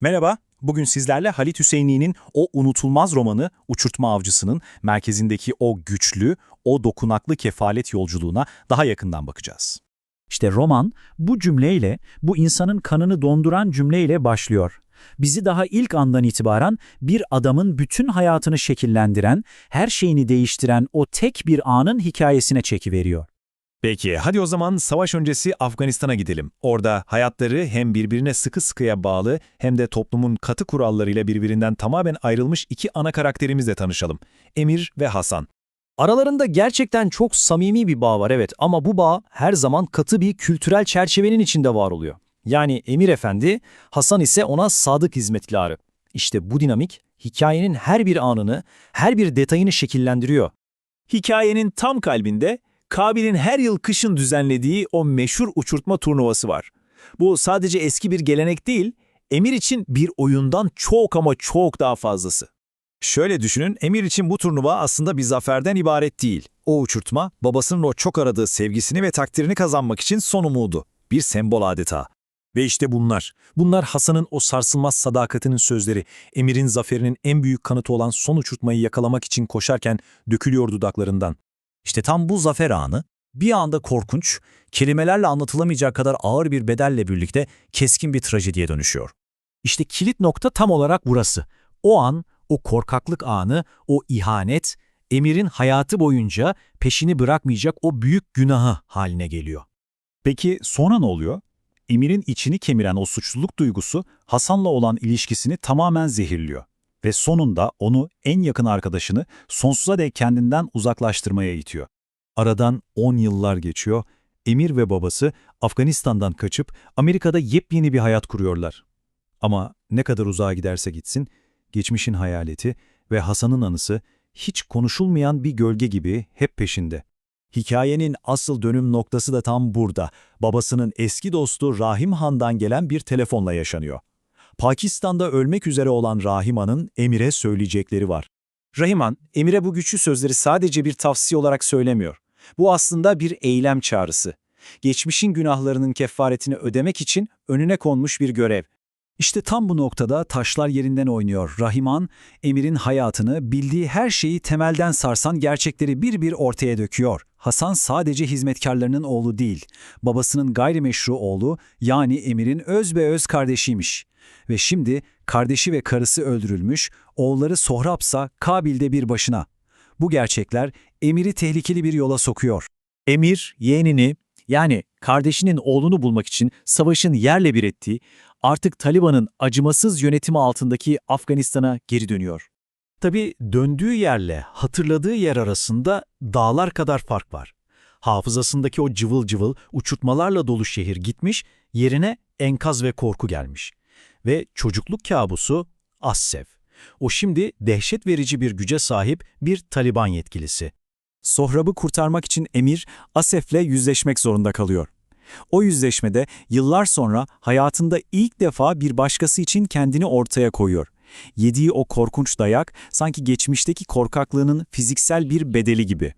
Merhaba, bugün sizlerle Halit Hüseyini'nin o unutulmaz romanı Uçurtma Avcısı'nın merkezindeki o güçlü, o dokunaklı kefalet yolculuğuna daha yakından bakacağız. İşte roman bu cümleyle, bu insanın kanını donduran cümleyle başlıyor. Bizi daha ilk andan itibaren bir adamın bütün hayatını şekillendiren, her şeyini değiştiren o tek bir anın hikayesine çekiveriyor. Peki, hadi o zaman savaş öncesi Afganistan'a gidelim. Orada hayatları hem birbirine sıkı sıkıya bağlı hem de toplumun katı kurallarıyla birbirinden tamamen ayrılmış iki ana karakterimizle tanışalım. Emir ve Hasan. Aralarında gerçekten çok samimi bir bağ var evet ama bu bağ her zaman katı bir kültürel çerçevenin içinde var oluyor. Yani Emir Efendi, Hasan ise ona sadık hizmetkarı. İşte bu dinamik hikayenin her bir anını, her bir detayını şekillendiriyor. Hikayenin tam kalbinde Kabil'in her yıl kışın düzenlediği o meşhur uçurtma turnuvası var. Bu sadece eski bir gelenek değil, Emir için bir oyundan çok ama çok daha fazlası. Şöyle düşünün, Emir için bu turnuva aslında bir zaferden ibaret değil. O uçurtma, babasının o çok aradığı sevgisini ve takdirini kazanmak için son umudu. Bir sembol adeta. Ve işte bunlar. Bunlar Hasan'ın o sarsılmaz sadakatinin sözleri. Emir'in zaferinin en büyük kanıtı olan son uçurtmayı yakalamak için koşarken dökülüyor dudaklarından. İşte tam bu zafer anı, bir anda korkunç, kelimelerle anlatılamayacak kadar ağır bir bedelle birlikte keskin bir trajediye dönüşüyor. İşte kilit nokta tam olarak burası. O an, o korkaklık anı, o ihanet, Emir'in hayatı boyunca peşini bırakmayacak o büyük günahı haline geliyor. Peki sonra ne oluyor? Emir'in içini kemiren o suçluluk duygusu Hasan'la olan ilişkisini tamamen zehirliyor. Ve sonunda onu en yakın arkadaşını sonsuza dek kendinden uzaklaştırmaya itiyor. Aradan 10 yıllar geçiyor, Emir ve babası Afganistan'dan kaçıp Amerika'da yepyeni bir hayat kuruyorlar. Ama ne kadar uzağa giderse gitsin, geçmişin hayaleti ve Hasan'ın anısı hiç konuşulmayan bir gölge gibi hep peşinde. Hikayenin asıl dönüm noktası da tam burada. Babasının eski dostu Rahim Han'dan gelen bir telefonla yaşanıyor. Pakistan'da ölmek üzere olan Rahim Han'ın Emir'e söyleyecekleri var. Rahiman, Emir'e bu güçlü sözleri sadece bir tavsiye olarak söylemiyor. Bu aslında bir eylem çağrısı. Geçmişin günahlarının kefaretini ödemek için önüne konmuş bir görev. İşte tam bu noktada taşlar yerinden oynuyor. Rahiman, Emir'in hayatını, bildiği her şeyi temelden sarsan gerçekleri bir bir ortaya döküyor. Hasan sadece hizmetkarlarının oğlu değil, babasının gayrimeşru oğlu yani Emir'in öz ve öz kardeşiymiş. Ve şimdi kardeşi ve karısı öldürülmüş, oğulları Sohrab'sa Kabil'de bir başına. Bu gerçekler Emir'i tehlikeli bir yola sokuyor. Emir, yeğenini yani kardeşinin oğlunu bulmak için savaşın yerle bir ettiği, artık Taliban'ın acımasız yönetimi altındaki Afganistan'a geri dönüyor. Tabii döndüğü yerle hatırladığı yer arasında dağlar kadar fark var. Hafızasındaki o cıvıl cıvıl uçurtmalarla dolu şehir gitmiş, yerine enkaz ve korku gelmiş. Ve çocukluk kabusu Assev. O şimdi dehşet verici bir güce sahip bir Taliban yetkilisi. Sohrab'ı kurtarmak için Emir, Asef'le yüzleşmek zorunda kalıyor. O yüzleşmede yıllar sonra hayatında ilk defa bir başkası için kendini ortaya koyuyor. Yediği o korkunç dayak sanki geçmişteki korkaklığının fiziksel bir bedeli gibi.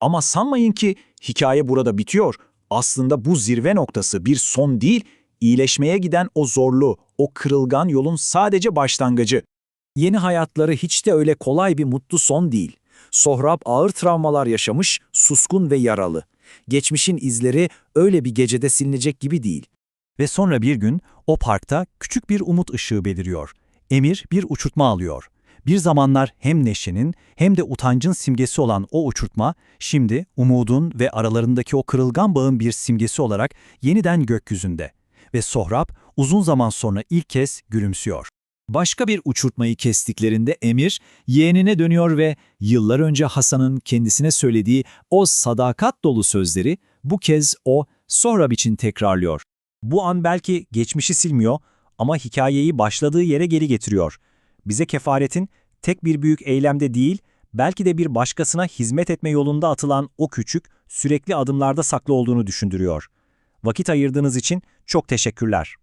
Ama sanmayın ki hikaye burada bitiyor. Aslında bu zirve noktası bir son değil, iyileşmeye giden o zorlu, o kırılgan yolun sadece başlangıcı. Yeni hayatları hiç de öyle kolay bir mutlu son değil. Sohrab ağır travmalar yaşamış, suskun ve yaralı. Geçmişin izleri öyle bir gecede silinecek gibi değil. Ve sonra bir gün o parkta küçük bir umut ışığı beliriyor. Emir bir uçurtma alıyor. Bir zamanlar hem neşenin hem de utancın simgesi olan o uçurtma, şimdi umudun ve aralarındaki o kırılgan bağın bir simgesi olarak yeniden gökyüzünde. Ve Sohrab uzun zaman sonra ilk kez gülümsüyor. Başka bir uçurtmayı kestiklerinde Emir yeğenine dönüyor ve yıllar önce Hasan'ın kendisine söylediği o sadakat dolu sözleri bu kez o Sohrab için tekrarlıyor. Bu an belki geçmişi silmiyor ama hikayeyi başladığı yere geri getiriyor. Bize kefaretin tek bir büyük eylemde değil, belki de bir başkasına hizmet etme yolunda atılan o küçük, sürekli adımlarda saklı olduğunu düşündürüyor. Vakit ayırdığınız için çok teşekkürler.